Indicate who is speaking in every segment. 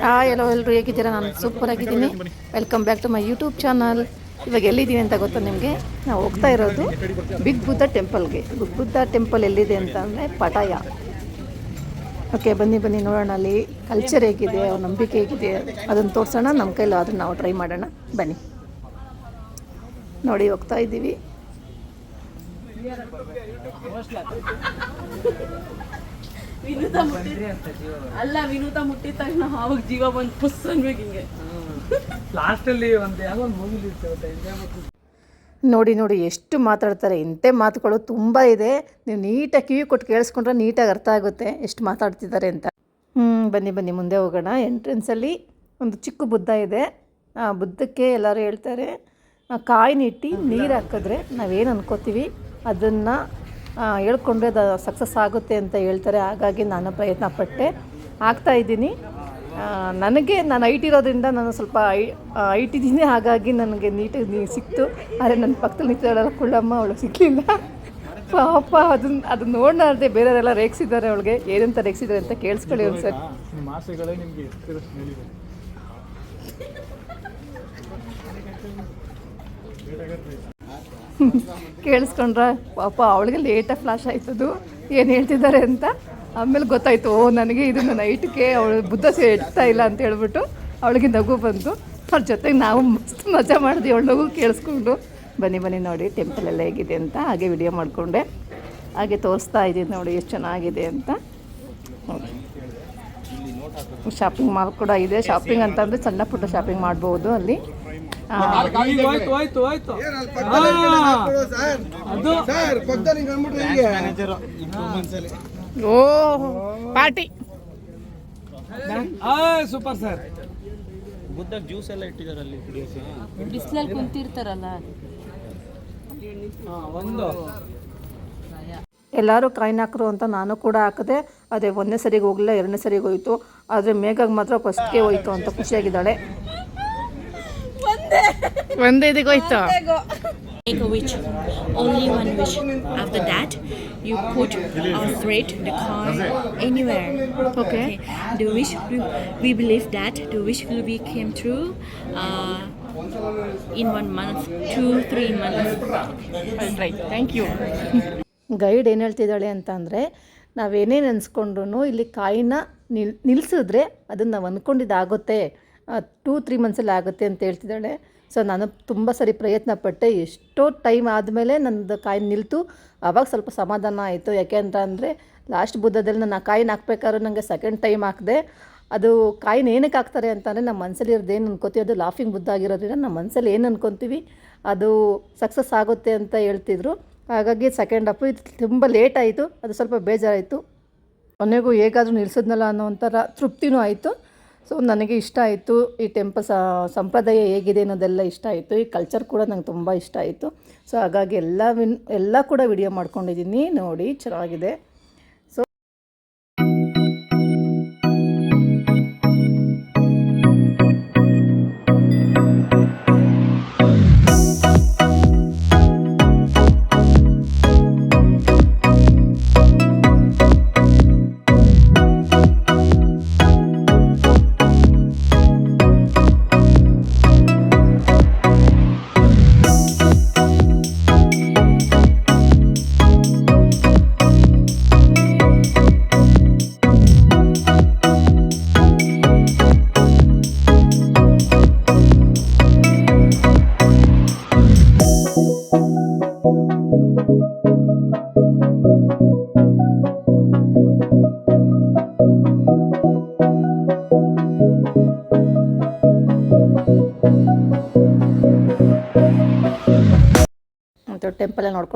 Speaker 1: Hi ಎಲ್ಲೋ ಎಲ್ಲರೂ ಹೇಗಿದ್ದೀರಾ? ನಾನು ಸೂಪರ್ ಆಗಿದ್ದೀನಿ. Welcome back to my YouTube channel ಇವಾಗ ಎಲ್ಲಿದ್ದೀವಿ ಅಂತ ಗೊತ್ತಾ ನಿಮಗೆ? ನಾವು ಹೋಗ್ತಾ ಇರೋದು ಬಿಗ್ ಬುದ್ಧ ಟೆಂಪಲ್ಗೆ ಬಿಗ್ ಬುದ್ಧ ಟೆಂಪಲ್ ಎಲ್ಲಿದೆ ಅಂತ ಅಂದರೆ ಪಟಾಯ. ಓಕೆ ಬನ್ನಿ ಬನ್ನಿ ನೋಡೋಣ ಅಲ್ಲಿ ಕಲ್ಚರ್ ಹೇಗಿದೆ, ಅವ್ರ ನಂಬಿಕೆ ಹೇಗಿದೆ. ಅದನ್ನು ತೋರಿಸೋಣ ನಮ್ಮ ಕೈಲಿ ಅದನ್ನು ನಾವು ಟ್ರೈ ಮಾಡೋಣ. ಬನ್ನಿ. ನೋಡಿ, ಹೋಗ್ತಾ ಇದ್ದೀವಿ.
Speaker 2: ವಿನೂತ ಮುಟ್ಟಿ ಅಲ್ಲ ವಿನೂತ ಮುಟ್ಟಿದ ತಕ್ಷಣ ಅವಾಗ ಜೀವ ಬಂದು ಪುಸ್ ಅನ್ಬೇಕು ಹಿಂಗೆ.
Speaker 3: ಲಾಸ್ಟ್ ಅಲ್ಲಿ ಒಂದು ಯಾವುದೋ ಒಂದು ಮೂವಿಲಿ ಎಂಜಾಯ್
Speaker 1: ನೋಡಿ ನೋಡಿ ಎಷ್ಟು ಮಾತಾಡ್ತಾರೆ. ಇಂಥ ಮಾತುಗಳು ತುಂಬ ಇದೆ. ನೀವು ನೀಟಾಗಿ ಕಿವಿ ಕೊಟ್ಟು ಕೇಳಿಸ್ಕೊಂಡ್ರೆ ನೀಟಾಗಿ ಅರ್ಥ ಆಗುತ್ತೆ ಎಷ್ಟು ಮಾತಾಡ್ತಿದ್ದಾರೆ ಅಂತ. ಹ್ಞೂ ಬನ್ನಿ ಬನ್ನಿ ಮುಂದೆ ಹೋಗೋಣ. ಎಂಟ್ರೆನ್ಸಲ್ಲಿ ಒಂದು ಚಿಕ್ಕ ಬುದ್ಧ ಇದೆ. ಆ ಬುದ್ಧಕ್ಕೆ ಎಲ್ಲರೂ ಹೇಳ್ತಾರೆ ಕಾಯಿನಿಟ್ಟು ಕಾಯಿ ನಿಟ್ಟು ನೀರು ಹಾಕಿದ್ರೆ ನಾವೇನು ಅನ್ಕೋತೀವಿ? ಅದನ್ನು ಹೇಳ್ಕೊಂಡ್ರೆ ಅದು ಸಕ್ಸಸ್ ಆಗುತ್ತೆ ಅಂತ ಹೇಳ್ತಾರೆ. ಹಾಗಾಗಿ ನಾನು ಪ್ರಯತ್ನ ಪಟ್ಟೆ ಆಗ್ತಾ ಇದ್ದೀನಿ. ನನಗೆ ನಾನು ಐಟ್ ಇರೋದ್ರಿಂದ ನಾನು ಸ್ವಲ್ಪ ಐ ಐಟ್ ಟಿದ್ದೀನಿ ಹಾಗಾಗಿ ನನಗೆ ನೀಟಾಗಿ ಸಿಕ್ತು. ಆದರೆ ನನ್ನ ಪಕ್ಕದಲ್ಲಿ ನಿಂತಿದ್ದಾಳಲ್ಲ ಕುಳ್ಳಮ್ಮ, ಅವಳು ಸಿಕ್ಕಲಿಲ್ಲ ಪಾಪ ಅದನ್ನ ಅದನ್ನ ನೋಡಲಾರ್ದೆ ಬೇರೆಯವರೆಲ್ಲ ರೇಗಿಸಿದ್ದಾರೆ ಅವಳಿಗೆ. ಏನಂತ ರೇಗಿಸಿದ್ದಾರೆ ಅಂತ ಕೇಳಿಸ್ಕೊಳ್ಳಿ ಒಂದ್ಸರಿ.
Speaker 3: ಸರ್
Speaker 1: ಕೇಳಿಸ್ಕೊಂಡ್ರ, ಪಾಪ ಅವಳಿಗೆ ಲೇಟಾಗಿ ಫ್ಲಾಶ್ ಆಯ್ತದು, ಏನು ಹೇಳ್ತಿದ್ದಾರೆ ಅಂತ. ಆಮೇಲೆ ಗೊತ್ತಾಯ್ತು, ಓ, ನನಗೆ ಇದನ್ನು ಐಟಕ್ಕೆ ಅವಳು ಬುದ್ಧ ಸೇರ್ತಾ ಇಲ್ಲ ಅಂತ ಹೇಳ್ಬಿಟ್ಟು ಅವಳಿಗೆ ನಗು ಬಂತು. ಅವ್ರ ಜೊತೆಗೆ ನಾವು ಮಸ್ತ್ ಮಜಾ ಮಾಡಿದ್ವಿ, ಅವಳ ನಗು ಕೇಳಿಸ್ಕೊಂಡು. ಬನ್ನಿ ಬನ್ನಿ ನೋಡಿ ಟೆಂಪಲ್ ಎಲ್ಲ ಹೇಗಿದೆ ಅಂತ, ಹಾಗೆ ವಿಡಿಯೋ ಮಾಡಿಕೊಂಡೆ. ಹಾಗೆ ತೋರಿಸ್ತಾ ಇದ್ದೀನಿ ನೋಡಿ ಎಷ್ಟು ಚೆನ್ನಾಗಿದೆ ಅಂತ. ಶಾಪಿಂಗ್ ಮಾಲ್ ಕೂಡ ಇದೆ ಶಾಪಿಂಗ್ ಅಂತಂದರೆ ಸಣ್ಣ ಪುಟ್ಟ ಶಾಪಿಂಗ್ ಮಾಡ್ಬೋದು ಅಲ್ಲಿ.
Speaker 3: ಹೋಯ್ತು ಹೋಯ್ತು ಅದು
Speaker 4: ಸರ್. ಗುದ್ದಾಗ ಜ್ಯೂಸ್ ಎಲ್ಲ
Speaker 1: ಓ ಪಾರ್ಟಿ.
Speaker 3: Super sir.
Speaker 2: ಬಿಸಿಲಲ್ಲಿ ಕುಂತಿರ್ತಾರಲ್ಲ.
Speaker 3: ಒಂದು.
Speaker 1: ಎಲ್ಲರೂ ಕಾಯಿನ್ ಹಾಕರು ಅಂತ ನಾನು ಕೂಡ ಹಾಕಿದೆ ಅದೇ ಒಂದನೇ ಸರಿಗೆ ಹೋಗಲಿಲ್ಲ ಎರಡನೇ ಸರಿಗೆ ಹೋಯಿತು. ಆದರೆ ಮೇಘಾಗ ಮಾತ್ರ ಫಸ್ಟ್ಗೆ ಹೋಯ್ತು ಅಂತ ಖುಷಿಯಾಗಿದ್ದಾಳೆ. ಒಂದೇ
Speaker 5: ಇದಿಗೆ ಆಯಿತಾ ಏನ್ wish only one wish after the you put of ಸ್ wait
Speaker 1: cause
Speaker 5: anywhere okay do wish we believe that to wish ವು we came through in one month two three months
Speaker 1: right thank you guide ಏನು ಹೇಳ್ತಿದ್ದಾಳೆ ಅಂತಂದರೆ ನಾವೇನೇ ಅನ್ಸ್ಕೊಂಡ್ರೂ ಇಲ್ಲಿ ಕಾಯನ್ನ ನಿಲ್ ನಿಲ್ಲಿಸಿದ್ರೆ ಅದನ್ನು ಅಂದ್ಕೊಂಡಿದ್ದಾಗುತ್ತೆ two three ಮಂತ್ಸಲ್ಲಿ ಆಗುತ್ತೆ ಅಂತ ಹೇಳ್ತಿದ್ದಾಳೆ. So ನಾನು ತುಂಬ ಸರಿ ಪ್ರಯತ್ನ ಪಟ್ಟೆ. ಎಷ್ಟೋ ಟೈಮ್ ಆದಮೇಲೆ ನನ್ನದು ಕಾಯಿ ನಿಲ್ತು. ಆವಾಗ ಸ್ವಲ್ಪ ಸಮಾಧಾನ ಆಯಿತು. ಯಾಕೆ ಅಂತ ಅಂದರೆ ಲಾಸ್ಟ್ ಬುದ್ಧದಲ್ಲಿ ನಾನು ಆ ಕಾಯಿನ ಹಾಕ್ಬೇಕಾದ್ರೆ ನನಗೆ ಸೆಕೆಂಡ್ ಟೈಮ್ ಹಾಕಿದೆ. ಅದು ಕಾಯಿನ ಏನಕ್ಕೆ ಹಾಕ್ತಾರೆ ಅಂತಂದರೆ ನಮ್ಮ ಮನಸ್ಸಲ್ಲಿ ಇರೋದು ಏನು ಅನ್ಕೋತೀವಿ, ಅದು ಲಾಫಿಂಗ್ ಬುದ್ಧ ಆಗಿರೋದ್ರಿಂದ ನಮ್ಮ ಮನಸ್ಸಲ್ಲಿ ಏನು ಅನ್ಕೊತೀವಿ, ಅದು ಸಕ್ಸಸ್ ಆಗುತ್ತೆ ಅಂತ ಹೇಳ್ತಿದ್ರು. ಹಾಗಾಗಿ ಸೆಕೆಂಡ್ ಹಾಫು ಇದು ತುಂಬ ಲೇಟ್ ಆಯಿತು. ಅದು ಸ್ವಲ್ಪ ಬೇಜಾರಾಯಿತು. ಕೊನೆಗೂ ಹೇಗಾದರೂ ನಿಲ್ಲಿಸಿದ್ನಲ್ಲ ಅನ್ನೋ ಒಂಥರ ತೃಪ್ತಿನೂ ಆಯಿತು. ಸೊ ನನಗೆ ಇಷ್ಟ ಆಯಿತು ಈ ಟೆಂಪಲ್ ಸಂಪ್ರದಾಯ ಹೇಗಿದೆ ಅನ್ನೋದೆಲ್ಲ ಇಷ್ಟ ಆಯಿತು. ಈ ಕಲ್ಚರ್ ಕೂಡ ನಂಗೆ ತುಂಬ ಇಷ್ಟ ಆಯಿತು. ಸೊ ಹಾಗಾಗಿ ಎಲ್ಲ ವಿನ್, ಎಲ್ಲ ಕೂಡ ವಿಡಿಯೋ ಮಾಡ್ಕೊಂಡಿದ್ದೀನಿ ನೋಡಿ, ಚೆನ್ನಾಗಿದೆ.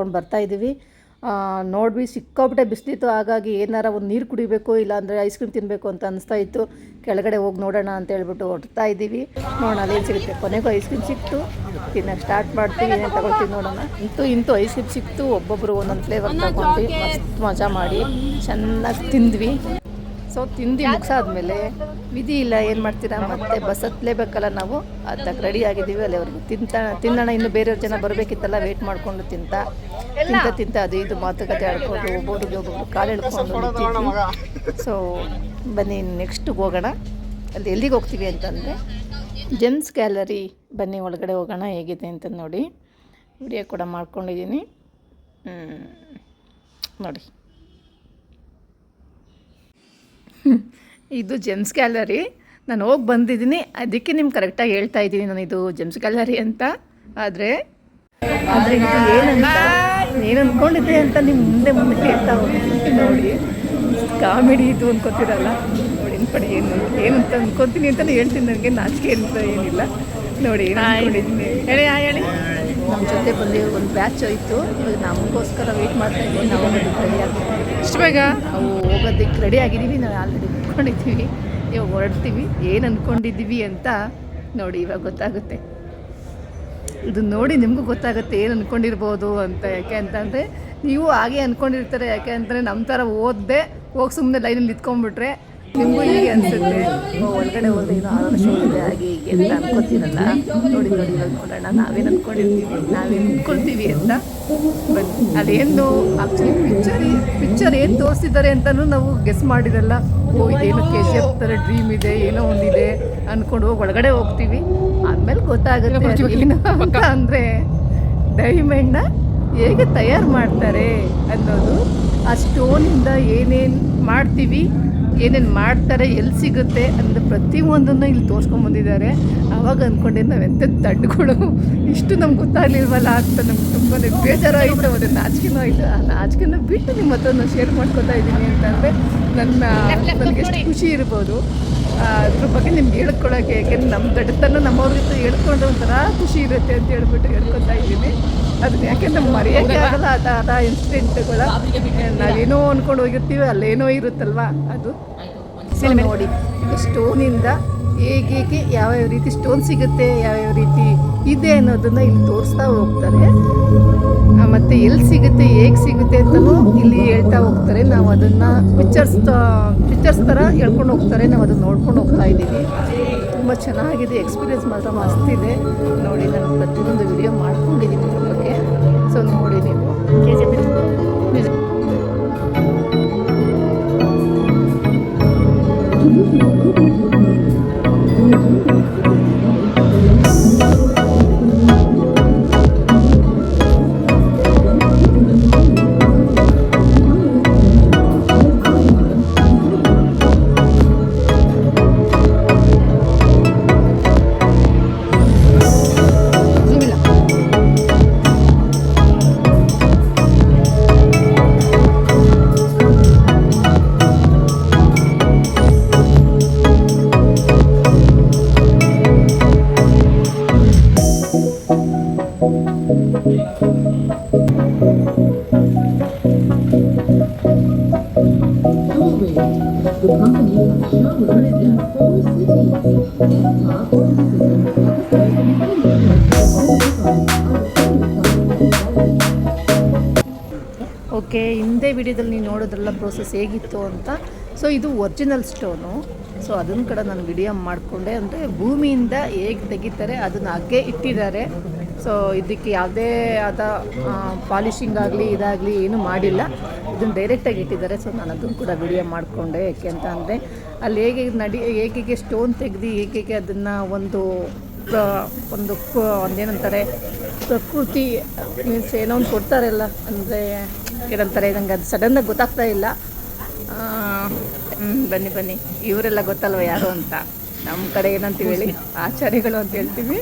Speaker 1: ನೋಡ್ಕೊಂಡು ಬರ್ತಾ ಇದ್ದೀವಿ ನೋಡ್ವಿ ಸಿಕ್ಕಾಬಿಟ್ಟೆ ಬಿಸಿಲಿತ್ತು. ಹಾಗಾಗಿ ಏನಾರ ಒಂದು ನೀರು ಕುಡಿಬೇಕು, ಇಲ್ಲಾಂದರೆ ಐಸ್ ಕ್ರೀಮ್ ತಿನ್ನಬೇಕು ಅಂತ ಅನಿಸ್ತಾ ಇತ್ತು. ಕೆಳಗಡೆ ಹೋಗಿ ನೋಡೋಣ ಅಂತ ಹೇಳ್ಬಿಟ್ಟು ಹೊರಡ್ತಾ ಇದ್ದೀವಿ ನೋಡೋಣ ಅದೇನು ಸಿಗುತ್ತೆ. ಕೊನೆಗೂ ಐಸ್ ಕ್ರೀಮ್ ಸಿಕ್ತು. ತಿನ್ನೋಕ್ಕೆ ಸ್ಟಾರ್ಟ್ ಮಾಡ್ತೀವಿ. ಏನೇನು ತಗೊಳ್ತೀವಿ ನೋಡೋಣ. ಇಂತೂ ಇಂತೂ ಐಸ್ ಕ್ರೀಮ್ ಸಿಕ್ತು. ಒಬ್ಬೊಬ್ಬರು ಒಂದೊಂದು ಫ್ಲೇವರ್ ತಗೊಂಡ್ವಿ. ಮಸ್ತ್ ಮಜಾ ಮಾಡಿ. ಚೆನ್ನಾಗಿ ತಿಂದ್ವಿ. ಸೊ ತಿಂದು ಮುಗಿಸಾದ್ಮೇಲೆ ವಿಧಿ ಇಲ್ಲ, ಏನು ಮಾಡ್ತೀರಾ? ಮತ್ತೆ ಬಸ್ ಹತ್ತಲೇಬೇಕಲ್ಲ ನಾವು ಅದಕ್ಕೆ ರೆಡಿ ಆಗಿದ್ದೀವಿ. ಅಲ್ಲಿವರೆಗೂ ತಿಂತ, ತಿನ್ನೋಣ, ಇನ್ನು ಬೇರೆಯವ್ರ ಜನ ಬರಬೇಕಿತ್ತಲ್ಲ ವೆಯ್ಟ್ ಮಾಡಿಕೊಂಡು ತಿಂತ. ತಿಂತ ತಿಂತ, ಅದು ಇದು ಮಾತುಕತೆ ಆಡ್ಕೊಂಡು ಒಬ್ಬೊಬ್ರಿಗೆ ಒಬ್ಬೊಬ್ರು ಕಾಲು ಎಳ್ಕೊಂಡು ಸೊ ಬನ್ನಿ ನೆಕ್ಸ್ಟ್ ಹೋಗೋಣ. ಅಲ್ಲಿ ಎಲ್ಲಿಗೆ ಹೋಗ್ತೀವಿ ಅಂತಂದರೆ ಜೆಮ್ಸ್ ಗ್ಯಾಲರಿ ಬನ್ನಿ, ಒಳಗಡೆ ಹೋಗೋಣ, ಹೇಗಿದೆ ಅಂತ ನೋಡಿ. ವಿಡಿಯೋ ಕೂಡ ಮಾಡ್ಕೊಂಡಿದ್ದೀನಿ. ನೋಡಿ. ಇದು ಜೆಮ್ಸ್ ಗ್ಯಾಲರಿ ನಾನು ಹೋಗಿ ಬಂದಿದ್ದೀನಿ. ಅದಕ್ಕೆ ನಿಮ್ಗೆ ಕರೆಕ್ಟಾಗಿ ಹೇಳ್ತಾ ಇದ್ದೀನಿ ನಾನು ಇದು ಜೆಮ್ಸ್ ಗ್ಯಾಲರಿ ಅಂತ. ಆದರೆ ಆದರೆ ಇದು ಏನಂತ ಏನು ಅಂದ್ಕೊಂಡಿದ್ದೆ ಅಂತ ನಿಮ್ಮ ಮುಂದೆ ಮುಂದೆ ಹೇಳ್ತಾ ಹೋಗ್ತೀನಿ ನೋಡಿ. ಕಾಮಿಡಿ ಇದು ಅನ್ಕೋತಿರಲ್ಲ? ನೋಡಿ ನಿಮ್ಮ ಕಡೆ ಏನು ಅಂತ ಅಂದ್ಕೊತೀನಿ ಅಂತಲೇ ಹೇಳ್ತೀನಿ. ನನಗೆ ನಾಚಿಕೆ ಅಂತ ಏನಿಲ್ಲ. ನೋಡಿ ಏನು ಹೇಳಿ ಹಾಂ ಹೇಳಿ. ನಮ್ಮ ಜೊತೆ ಬಂದು ಒಂದು ಬ್ಯಾಚ್ ಹೋಯ್ತು ಇವಾಗ ನಮಗೋಸ್ಕರ ವೆಯ್ಟ್ ಮಾಡ್ತಾ ಇದ್ದೀವಿ ನಾವು ಹೋಗೋದಕ್ಕೆ ರೆಡಿ ಆಗಿದ್ದೀವಿ ಇಷ್ಟು ಬೇಗ? ನಾವು ಹೋಗೋದಕ್ಕೆ ರೆಡಿ ಆಗಿದ್ದೀವಿ. ನಾವು ಆಲ್ರೆಡಿ ಅಂದ್ಕೊಂಡಿದ್ದೀವಿ ಇವಾಗ ಹೊರಡ್ತೀವಿ. ಏನು ಅಂದ್ಕೊಂಡಿದ್ದೀವಿ ಅಂತ ನೋಡಿ ಇವಾಗ ಗೊತ್ತಾಗುತ್ತೆ. ಇದು ನೋಡಿ ನಿಮಗೂ ಗೊತ್ತಾಗುತ್ತೆ ಏನು ಅಂದ್ಕೊಂಡಿರ್ಬೋದು ಅಂತ. ಯಾಕೆ ಅಂತಂದರೆ ನೀವು ಹಾಗೆ ಅಂದ್ಕೊಂಡಿರ್ತಾರೆ ಯಾಕೆ ಅಂತಂದರೆ ನಮ್ಮ ಥರ ಓದದೆ ಹೋಗಿ ಸುಮ್ಮನೆ ಲೈನಲ್ಲಿ ನಿಂತ್ಕೊಂಡ್ಬಿಟ್ರೆ ನಿಮಗೂ ಹೀಗೆ ಅನಿಸುತ್ತೆ. ಒಳಗಡೆ ಹೋದ್ರೆ ಏನೋ ಆರೋಗ್ಯ ಶೋ ಇದೆ ಹಾಗೆ ಹೀಗೆ ಅಂತ ಅನ್ಕೋತೀರಲ್ಲ? ನೋಡಿ ನೋಡಿ ಇವಾಗ ನೋಡೋಣ ನಾವೇನು ಅಂದ್ಕೊಂಡಿರ್ತೀವಿ ನಾವೇನು ಅಂದ್ಕೊಳ್ತೀವಿ ಅಂತ. ಬಟ್ ಅದೇನು ಆ್ಯಕ್ಚುಲಿ ಪಿಕ್ಚರ್ ಪಿಕ್ಚರ್ ಏನು ತೋರಿಸಿದ್ದಾರೆ ಅಂತಲೂ ನಾವು ಗೆಸ್ ಮಾಡಿರಲ್ಲ. ಓ ಇದೇನು ಕೆ ಜಿ ಎಫ್ ಥರ ಡ್ರೀಮ್ ಇದೆ ಏನೋ ಒಂದಿದೆ ಅಂದ್ಕೊಂಡು ಹೋಗಿ ಒಳಗಡೆ ಹೋಗ್ತೀವಿ. ಆಮೇಲೆ ಗೊತ್ತಾಗುತ್ತೆ ಏನು ಅಂತ ಅಂದರೆ ಡೈಮಂಡ್ನ ಹೇಗೆ ತಯಾರು ಮಾಡ್ತಾರೆ ಅನ್ನೋದು ಆ ಸ್ಟೋನಿಂದ ಏನೇನು ಮಾಡ್ತೀವಿ ಏನೇನು ಮಾಡ್ತಾರೆ ಎಲ್ಲಿ ಸಿಗುತ್ತೆ ಅಂತ ಪ್ರತಿಯೊಂದನ್ನು ಇಲ್ಲಿ ತೋರಿಸ್ಕೊಂಬಂದಿದ್ದಾರೆ ಆವಾಗ ಅಂದ್ಕೊಂಡೆ ನಾವೆಂತ ತಡ್ಕೊಳು ದಡ್ಡುಗಳು ಇಷ್ಟು ನಮ್ಗೆ ಗೊತ್ತಾಗ್ಲಿಲ್ವಲ್ಲ ಅಂತ ನಮ್ಗೆ ತುಂಬಾ ಬೇಜಾರಾಯಿತು ಮತ್ತು ನಾಚಿಕೆನೂ ಆಯಿತು. ಆ ನಾಚಿಕೆನ ಬಿಟ್ಟು ನಿಮ್ಮ ಹತ್ರ ನಾನು ಶೇರ್ ಮಾಡ್ಕೊತಾ ಇದ್ದೀನಿ ಅಂತಂದರೆ ನನ್ನ ನನಗೆ ಎಷ್ಟು ಖುಷಿ ಇರ್ಬೋದು. ಅದ್ರ ಬಗ್ಗೆ ನಿಮ್ಗೆ ಹೇಳ್ಕೊಳಕ್ಕೆ ಯಾಕೆಂದ್ರೆ ನಮ್ಮ ದಡ್ಡತನ ನಮ್ಮವ್ರಿಗಿಂತ ಹೇಳ್ಕೊಂಡ್ರೆ ಒಂಥರ ಖುಷಿ ಇರುತ್ತೆ ಅಂತ ಹೇಳ್ಬಿಟ್ಟು ಹೇಳ್ಕೊತಾ ಇದ್ದೀನಿ. ಅದನ್ನ ಯಾಕೆಂದ್ರೆ ಮರೆಯೋಕೆ ಆಗಲ್ಲ ಆ ಥರ ಇನ್ಸಿಡೆಂಟ್ಗಳ ನಾವೇನೋ ಅಂದ್ಕೊಂಡು ಹೋಗಿರ್ತೀವಿ ಅಲ್ಲೇನೋ ಇರುತ್ತಲ್ವಾ ಅದು. ನೋಡಿ ಸ್ಟೋನಿಂದ ಹೇಗೆ ಯಾವ ಯಾವ್ಯಾವ ರೀತಿ ಸ್ಟೋನ್ ಸಿಗುತ್ತೆ ಯಾವ್ಯಾವ ರೀತಿ ಇದೆ ಅನ್ನೋದನ್ನ ಇಲ್ಲಿ ತೋರಿಸ್ತಾ ಹೋಗ್ತಾರೆ. ಮತ್ತೆ ಎಲ್ಲಿ ಸಿಗುತ್ತೆ ಹೇಗೆ ಸಿಗುತ್ತೆ ಅಂತಲೂ ಇಲ್ಲಿ ಹೇಳ್ತಾ ಹೋಗ್ತಾರೆ. ನಾವು ಅದನ್ನು ಪಿಕ್ಚರ್ಸ್ ಪಿಕ್ಚರ್ಸ್ ಥರ ಹೇಳ್ಕೊಂಡು ಹೋಗ್ತಾರೆ. ನಾವು ಅದನ್ನ ನೋಡ್ಕೊಂಡು ಹೋಗ್ತಾ ಇದ್ದೀವಿ. ತುಂಬ ಚೆನ್ನಾಗಿದೆ ಎಕ್ಸ್ಪೀರಿಯನ್ಸ್ ಮಾತ್ರ ಮಸ್ತಿದೆ ಇದೆ. ನೋಡಿ ನಾನು ಪ್ರತಿಯೊಂದು ವಿಡಿಯೋ ಮಾಡ್ಕೊಂಡಿದ್ದೀನಿ ಇದ್ರ ಬಗ್ಗೆ. ಸೊ ನೋಡಿ ನೀವು. Thank you. ನೀವು ಪ್ರೋಸೆಸ್ ಹೇಗಿತ್ತು ಅಂತ. ಸೊ ಇದು ಒರಿಜಿನಲ್ ಸ್ಟೋನು ಸೊ ಅದನ್ನ ಕೂಡ ನಾನು ವಿಡಿಯೋ ಮಾಡಿಕೊಂಡೆ. ಅಂದರೆ ಭೂಮಿಯಿಂದ ಹೇಗೆ ತೆಗಿತಾರೆ, ಅದನ್ನು ಹಾಗೆ ಇಟ್ಟಿದ್ದಾರೆ. ಸೊ ಇದಕ್ಕೆ ಯಾವುದೇ ಆದ ಪಾಲಿಶಿಂಗ್ ಆಗಲಿ, ಇದಾಗಲಿ ಏನೂ ಮಾಡಿಲ್ಲ. ಇದನ್ನು ಡೈರೆಕ್ಟಾಗಿ ಇಟ್ಟಿದ್ದಾರೆ. ಸೊ ನಾನು ಅದನ್ನು ಕೂಡ ವಿಡಿಯೋ ಮಾಡಿಕೊಂಡೆ. ಯಾಕೆ ಅಂತ ಅಂದರೆ, ಅಲ್ಲಿ ಹೇಗೆ ನಡಿ ಹೇಗೆ ಸ್ಟೋನ್ ತೆಗೆದು ಹೇಗೆ ಅದನ್ನು ಒಂದು ಒಂದು ಒಂದೇನಂತಾರೆ, ಪ್ರಕೃತಿ, ಮೀನ್ಸ್ ಏನೋ ಒಂದು ಕೊಡ್ತಾರಲ್ಲ, ಅಂದರೆ ಏನಂತಾರೆ ನಂಗೆ ಅದು ಸಡನ್ನಾಗಿ ಗೊತ್ತಾಗ್ತಾ ಇಲ್ಲ. ಬನ್ನಿ ಬನ್ನಿ. ಇವರೆಲ್ಲ ಗೊತ್ತಲ್ವ ಯಾರು ಅಂತ? ನಮ್ಮ ಕಡೆ ಏನಂತೀವಿ ಹೇಳಿ, ಆಚಾರ್ಯಗಳು ಅಂತ ಹೇಳ್ತೀವಿ.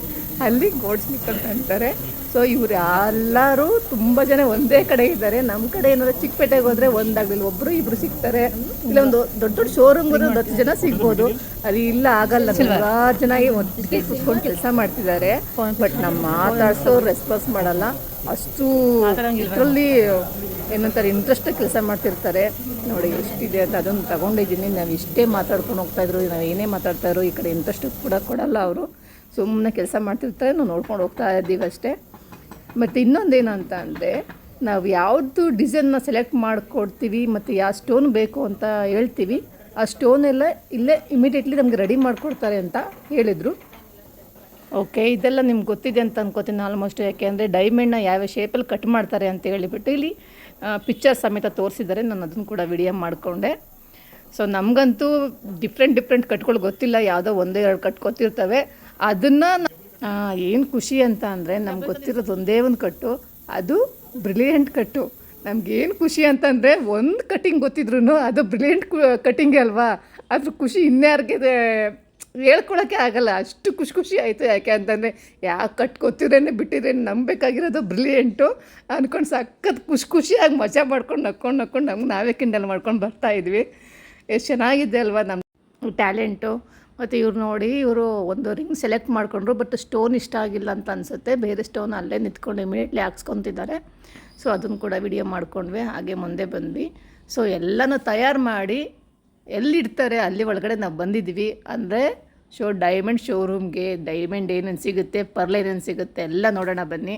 Speaker 1: ಅಲ್ಲಿ ಗೋಡ್ಸ್ಲಿಕ್ಕೆ ಅಂತ ಅಂತಾರೆ. ಸೊ ಇವ್ರು ಎಲ್ಲರೂ ತುಂಬ ಜನ ಒಂದೇ ಕಡೆ ಇದ್ದಾರೆ. ನಮ್ಮ ಕಡೆ ಏನಾದ್ರು ಚಿಕ್ಕಪೇಟೆಗೆ ಹೋದ್ರೆ ಒಂದಾಗಲಿಲ್ಲ ಒಬ್ರು ಇಬ್ರು ಸಿಗ್ತಾರೆ. ಇಲ್ಲ ಒಂದು ದೊಡ್ಡ ದೊಡ್ಡ ಶೋರೂಮ್ ಒಂದು ಹತ್ತು ಜನ ಸಿಗ್ಬೋದು. ಅದು ಇಲ್ಲ ಆಗಲ್ಲ. ತುಂಬಾ ಜನ ಒಟ್ಟಿಗೆ ಕುತ್ಕೊಂಡು ಕೆಲಸ ಮಾಡ್ತಿದ್ದಾರೆ. ಬಟ್ ನಮ್ಮ ಮಾತಾಡ್ಸೋ ರೆಸ್ಪಾನ್ಸ್ ಮಾಡಲ್ಲ. ಅಷ್ಟು ಇದರಲ್ಲಿ ಏನಂತಾರೆ ಇಂಟ್ರೆಸ್ಟ್ ಕೆಲಸ ಮಾಡ್ತಿರ್ತಾರೆ. ನೋಡಿ ಎಷ್ಟಿದೆ ಅಂತ ಅದನ್ನು ತಗೊಂಡಿದ್ದೀನಿ. ನಾವು ಇಷ್ಟೇ ಮಾತಾಡ್ಕೊಂಡು ಹೋಗ್ತಾ ಇದ್ರು. ನಾವು ಏನೇ ಮಾತಾಡ್ತಾ ಇದ್ರು ಈ ಕಡೆ ಇಂಟ್ರೆಸ್ಟ್ ಕೂಡ ಕೊಡಲ್ಲ ಅವರು. ಸುಮ್ಮನೆ ಕೆಲಸ ಮಾಡ್ತಿರ್ತಾರೆ. ನಾವು ನೋಡ್ಕೊಂಡು ಹೋಗ್ತಾ ಇದ್ದೀವಿ ಅಷ್ಟೇ. ಮತ್ತು ಇನ್ನೊಂದೇನು ಅಂತ ಅಂದರೆ, ನಾವು ಯಾವುದು ಡಿಸೈನ್ನ ಸೆಲೆಕ್ಟ್ ಮಾಡಿಕೊಡ್ತೀವಿ ಮತ್ತು ಯಾವ ಸ್ಟೋನ್ ಬೇಕು ಅಂತ ಹೇಳ್ತೀವಿ, ಆ ಸ್ಟೋನ್ ಎಲ್ಲ ಇಲ್ಲೇ ಇಮಿಡಿಯೇಟ್ಲಿ ನಮಗೆ ರೆಡಿ ಮಾಡಿಕೊಡ್ತಾರೆ ಅಂತ ಹೇಳಿದರು. ಓಕೆ ಇದೆಲ್ಲ ನಿಮ್ಗೆ ಗೊತ್ತಿದೆ ಅಂತ ಅನ್ಕೋತೀನಿ ಆಲ್ಮೋಸ್ಟ್ ಯಾಕೆ ಅಂದರೆ ಡೈಮಂಡ್ನ ಯಾವ ಶೇಪಲ್ಲಿ ಕಟ್ ಮಾಡ್ತಾರೆ ಅಂತ ಹೇಳಿಬಿಟ್ಟು ಇಲ್ಲಿ ಪಿಕ್ಚರ್ ಸಮೇತ ತೋರಿಸಿದ್ದಾರೆ, ನಾನು ಅದನ್ನು ಕೂಡ ವಿಡಿಯೋ ಮಾಡಿಕೊಂಡೆ. ಸೊ ನಮಗಂತೂ ಡಿಫ್ರೆಂಟ್ ಡಿಫ್ರೆಂಟ್ ಕಟ್ಗಳು ಗೊತ್ತಿಲ್ಲ, ಯಾವುದೋ ಒಂದೇ ಎರಡು ಕಟ್ ಗೊತ್ತಿರ್ತವೆ ಅದನ್ನು ಏನು ಖುಷಿ ಅಂತ ಅಂದರೆ ನಮ್ಗೆ ಗೊತ್ತಿರೋದು ಒಂದೇ ಒಂದು ಕಟ್ಟು. ಅದು ಬ್ರಿಲಿಯಂಟ್ ಕಟ್ಟು. ನಮ್ಗೇನು ಖುಷಿ ಅಂತಂದರೆ ಒಂದು ಕಟ್ಟಿಂಗ್ ಗೊತ್ತಿದ್ರು ಅದು ಬ್ರಿಲಿಯಂಟ್ ಕಟ್ಟಿಂಗೇ ಅಲ್ವಾ? ಅದ್ರ ಖುಷಿ ಇನ್ಯಾರಿಗೆ ಹೇಳ್ಕೊಳಕ್ಕೆ ಆಗಲ್ಲ. ಅಷ್ಟು ಖುಷಿ ಖುಷಿ ಆಯಿತು ಯಾಕೆ ಅಂತಂದರೆ ಯಾವ ಕಟ್ ಗೊತ್ತಿರೇನೆ ಬಿಟ್ಟಿದ್ರೆ ನಂಬೇಕಾಗಿರೋದು ಬ್ರಿಲಿಯಂಟು ಅಂದ್ಕೊಂಡು ಸಖತ್ ಖುಷಿ ಖುಷಿಯಾಗಿ ಮಜಾ ಮಾಡ್ಕೊಂಡು ನಕ್ಕೊಂಡು ನಕ್ಕೊಂಡು ನಮ್ಗೆ ನಾವೇ ಕಿಂಡಲ್ ಮಾಡ್ಕೊಂಡು ಬರ್ತಾ ಇದ್ವಿ. ಎಷ್ಟು ಚೆನ್ನಾಗಿದೆ ಅಲ್ವಾ ನಮ್ಮ ಟ್ಯಾಲೆಂಟು ಮತ್ತು ಇವ್ರು ನೋಡಿ ಇವರು ಒಂದು ರಿಂಗ್ ಸೆಲೆಕ್ಟ್ ಮಾಡಿಕೊಂಡ್ರು ಬಟ್ ಸ್ಟೋನ್ ಇಷ್ಟ ಆಗಿಲ್ಲ ಅಂತ ಅನಿಸುತ್ತೆ. ಬೇರೆ ಸ್ಟೋನ್ ಅಲ್ಲೇ ನಿಂತ್ಕೊಂಡು ಇಮಿಡಿಯೇಟ್ಲಿ ಹಾಕ್ಸ್ಕೊತಿದ್ದಾರೆ ಸೊ ಅದನ್ನು ಕೂಡ ವಿಡಿಯೋ ಮಾಡ್ಕೊಂಡ್ವಿ, ಹಾಗೆ ಮುಂದೆ ಬಂದ್ವಿ. ಸೊ ಎಲ್ಲನೂ ತಯಾರು ಮಾಡಿ ಎಲ್ಲಿಡ್ತಾರೆ, ಅಲ್ಲಿ ಒಳಗಡೆ ನಾವು ಬಂದಿದ್ವಿ. ಅಂದರೆ ಶೋ ಡೈಮಂಡ್ ಶೋರೂಮ್ಗೆ ಡೈಮಂಡ್ ಏನೇನು ಸಿಗುತ್ತೆ ಪರ್ಲ್ ಏನೇನು ಸಿಗುತ್ತೆ, ಎಲ್ಲ ನೋಡೋಣ ಬನ್ನಿ.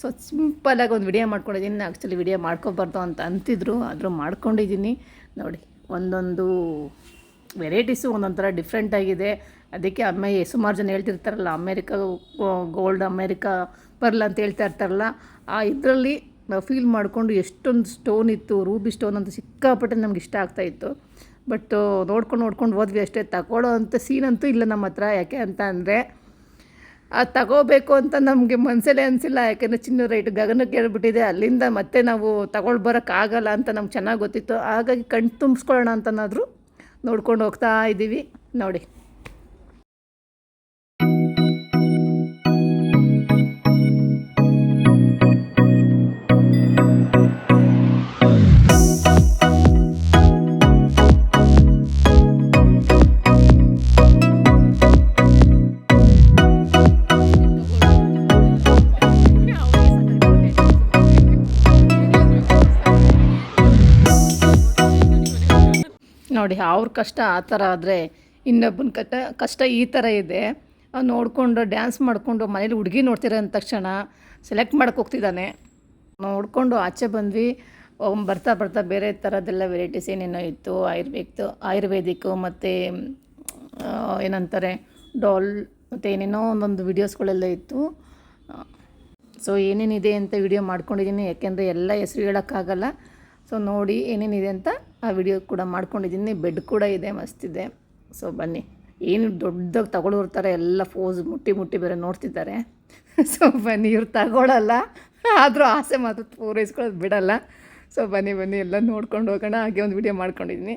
Speaker 1: ಸೊ ಸಿಂಪಲಾಗಿ ಒಂದು ವಿಡಿಯೋ ಮಾಡ್ಕೊಂಡಿದ್ದೀನಿ. ಆ್ಯಕ್ಚುಲಿ ವಿಡಿಯೋ ಮಾಡ್ಕೊಬಾರ್ದು ಅಂತ ಅಂತಿದ್ರು, ಆದರೂ ಮಾಡ್ಕೊಂಡಿದ್ದೀನಿ. ನೋಡಿ, ಒಂದೊಂದು ವೆರೈಟೀಸು ಒಂದೊಂಥರ ಡಿಫ್ರೆಂಟ್ ಆಗಿದೆ. ಅದಕ್ಕೆ ಅಮ್ಮ ಸುಮಾರು ಜನ ಹೇಳ್ತಿರ್ತಾರಲ್ಲ, ಅಮೇರಿಕ ಗೋಲ್ಡ್ ಅಮೇರಿಕ ಪರ್ಲ್ ಅಂತ ಹೇಳ್ತಾ ಇರ್ತಾರಲ್ಲ, ಆ ಇದರಲ್ಲಿ ನಾವು ಫೀಲ್ ಮಾಡಿಕೊಂಡು ಎಷ್ಟೊಂದು ಸ್ಟೋನ್ ಇತ್ತು ರೂಬಿ ಸ್ಟೋನ್ ಅಂತ ಸಿಕ್ಕಾಪಟ್ಟೆ ನಮ್ಗೆ ಇಷ್ಟ ಆಗ್ತಾಯಿತ್ತು ಬಟ್ ನೋಡ್ಕೊಂಡು ನೋಡ್ಕೊಂಡು ಹೋದ್ವಿ ಅಷ್ಟೇ, ತಗೊಳ್ಳೋ ಸೀನ್ ಅಂತೂ ಇಲ್ಲ ನಮ್ಮ ಹತ್ರ. ಯಾಕೆ ಅಂತ ಅಂದರೆ ಅದು ತಗೋಬೇಕು ಅಂತ ನಮಗೆ ಮನಸ್ಸಲ್ಲೇ ಅನಿಸಿಲ್ಲ. ಯಾಕೆಂದರೆ ಚಿನ್ನ ರೈಟ್ ಗಗನಕ್ಕೆ ಹೇಳ್ಬಿಟ್ಟಿದೆ, ಅಲ್ಲಿಂದ ಮತ್ತೆ ನಾವು ತಗೊಳ್ಬರೋಕ್ಕಾಗಲ್ಲ ಅಂತ ನಮ್ಗೆ ಚೆನ್ನಾಗಿ ಗೊತ್ತಿತ್ತು. ಹಾಗಾಗಿ ಕಣ್ ತುಂಬಿಸ್ಕೊಳ್ಳೋಣ ಅಂತನಾದರೂ ನೋಡ್ಕೊಂಡು ಹೋಗ್ತಾ ಇದ್ದೀವಿ. ನೋಡಿ. ಅವ್ರ ಕಷ್ಟ ಆ ಥರ ಆದರೆ ಇನ್ನೊಬ್ಬನ ಕಷ್ಟ ಕಷ್ಟ ಈ ಥರ ಇದೆ. ನೋಡಿಕೊಂಡು ಡ್ಯಾನ್ಸ್ ಮಾಡಿಕೊಂಡು ಮನೇಲಿ ಹುಡುಗಿ ನೋಡ್ತಿರೋ ಅಂದ ತಕ್ಷಣ ಸೆಲೆಕ್ಟ್ ಮಾಡಕ್ಕೆ ಹೋಗ್ತಿದ್ದಾನೆ. ನೋಡಿಕೊಂಡು ಆಚೆ ಬಂದ್ವಿ. ಬರ್ತಾ ಬರ್ತಾ ಬೇರೆ ಥರದ್ದೆಲ್ಲ ವೆರೈಟೀಸ್ ಏನೇನೋ ಇತ್ತು. ಆಯುರ್ವೇದಿಕ್ ಆಯುರ್ವೇದಿಕ್ಕು ಮತ್ತು ಏನಂತಾರೆ, ಡಾಲ್ ಮತ್ತು ಏನೇನೋ ಒಂದೊಂದು ವೀಡಿಯೋಸ್ಗಳೆಲ್ಲ ಇತ್ತು. ಸೊ ಏನೇನಿದೆ ಅಂತ ವಿಡಿಯೋ ಮಾಡ್ಕೊಂಡಿದ್ದೀನಿ. ಯಾಕೆಂದರೆ ಎಲ್ಲ ಹೆಸರು ಹೇಳೋಕ್ಕಾಗಲ್ಲ. ಸೊ ನೋಡಿ ಏನೇನಿದೆ ಅಂತ ಆ ವಿಡಿಯೋ ಕೂಡ ಮಾಡ್ಕೊಂಡಿದ್ದೀನಿ. ಬೆಡ್ ಕೂಡ ಇದೆ ಮಸ್ತಿದೆ ಸೊ ಬನ್ನಿ. ಏನು ದೊಡ್ಡದಾಗಿ ತಗೊಳ್ಳೋರ್ ಥರ ಎಲ್ಲ ಫೋಸ್ ಮುಟ್ಟಿ ಮುಟ್ಟಿ ಬೇರೆ ನೋಡ್ತಿದ್ದಾರೆ. ಸೊ ಬನ್ನಿ. ಇವ್ರು ತಗೊಳ್ಳಲ್ಲ ಆದರೂ ಆಸೆ ಮಾತ್ರ ಪೂರೈಸ್ಕೊಳ್ಳೋದು ಬಿಡಲ್ಲ. ಸೊ ಬನ್ನಿ ಬನ್ನಿ. ಎಲ್ಲ ನೋಡ್ಕೊಂಡು ಹೋಗೋಣ. ಹಾಗೆ ಒಂದು ವಿಡಿಯೋ ಮಾಡ್ಕೊಂಡಿದ್ದೀನಿ.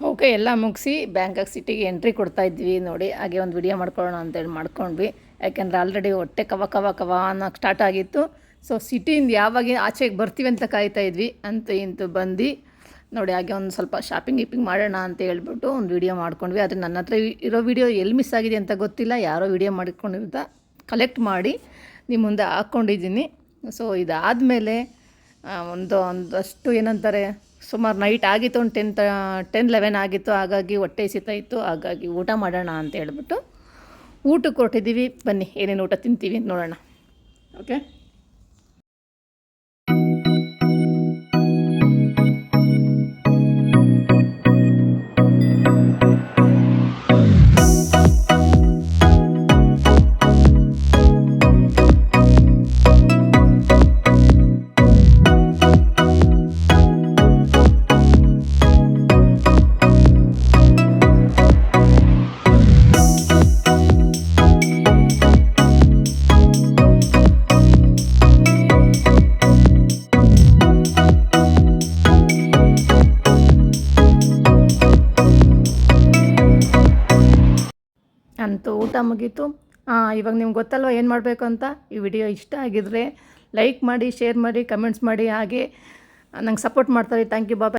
Speaker 1: ಓಕೆ ಎಲ್ಲ ಮುಗಿಸಿ ಬ್ಯಾಂಕಾಕ್ ಸಿಟಿಗೆ ಎಂಟ್ರಿ ಕೊಡ್ತಾ ಇದ್ವಿ ನೋಡಿ. ಹಾಗೆ ಒಂದು ವಿಡಿಯೋ ಮಾಡ್ಕೊಳ್ಳೋಣ ಅಂತೇಳಿ ಮಾಡ್ಕೊಂಡ್ವಿ. ಯಾಕೆಂದರೆ ಆಲ್ರೆಡಿ ಹೊಟ್ಟೆ ಕವ ಕವ ಕವ ಅನ್ನೋಕ್ಕೆ ಸ್ಟಾರ್ಟ್ ಆಗಿತ್ತು. ಸೊ ಸಿಟಿಯಿಂದ ಯಾವಾಗ ಆಚೆಗೆ ಬರ್ತೀವಿ ಅಂತ ಕಾಯ್ತಾ ಇದ್ವಿ. ಅಂತೂ ಇಂತೂ ಬಂದು ನೋಡಿ, ಹಾಗೆ ಒಂದು ಸ್ವಲ್ಪ ಶಾಪಿಂಗ್ ಗಿಪಿಂಗ್ ಮಾಡೋಣ ಅಂತ ಹೇಳ್ಬಿಟ್ಟು ಒಂದು ವಿಡಿಯೋ ಮಾಡ್ಕೊಂಡ್ವಿ. ಆದರೆ ನನ್ನ ಹತ್ರ ಇರೋ ವಿಡಿಯೋ ಎಲ್ಲಿ ಮಿಸ್ ಆಗಿದೆ ಅಂತ ಗೊತ್ತಿಲ್ಲ. ಯಾರೋ ವಿಡಿಯೋ ಮಾಡ್ಕೊಂಡಿದ್ದ ಕಲೆಕ್ಟ್ ಮಾಡಿ ನಿಮ್ಮ ಮುಂದೆ ಹಾಕ್ಕೊಂಡಿದ್ದೀನಿ. ಸೊ ಇದಾದಮೇಲೆ ಒಂದು, ಒಂದಷ್ಟು ಏನಂತಾರೆ, ಸುಮಾರು ನೈಟ್ ಆಗಿತ್ತು, ಒಂದು ಟೆನ್ ಟೆನ್ ಲೆವೆನ್ ಆಗಿತ್ತು. ಹಾಗಾಗಿ ಹೊಟ್ಟೆ ಇತ್ತು. ಹಾಗಾಗಿ ಊಟ ಮಾಡೋಣ ಅಂತ ಹೇಳ್ಬಿಟ್ಟು ಊಟಕ್ಕೆ ಹೊರಟಿದ್ದೀವಿ. ಬನ್ನಿ, ಏನೇನು ಊಟ ತಿಂತೀವಿ ನೋಡೋಣ. ಓಕೆ ಮುಗೀತು. ಇವಾಗ ನಿಮ್ಗೆ ಗೊತ್ತಲ್ವ ಏನು ಮಾಡಬೇಕು ಅಂತ? ಈ ವಿಡಿಯೋ ಇಷ್ಟ ಆಗಿದ್ರೆ ಲೈಕ್ ಮಾಡಿ, ಶೇರ್ ಮಾಡಿ, ಕಮೆಂಟ್ಸ್ ಮಾಡಿ ಹಾಗೆ ನಂಗೆ ಸಪೋರ್ಟ್ ಮಾಡ್ತಾರೆ. Thank you Baba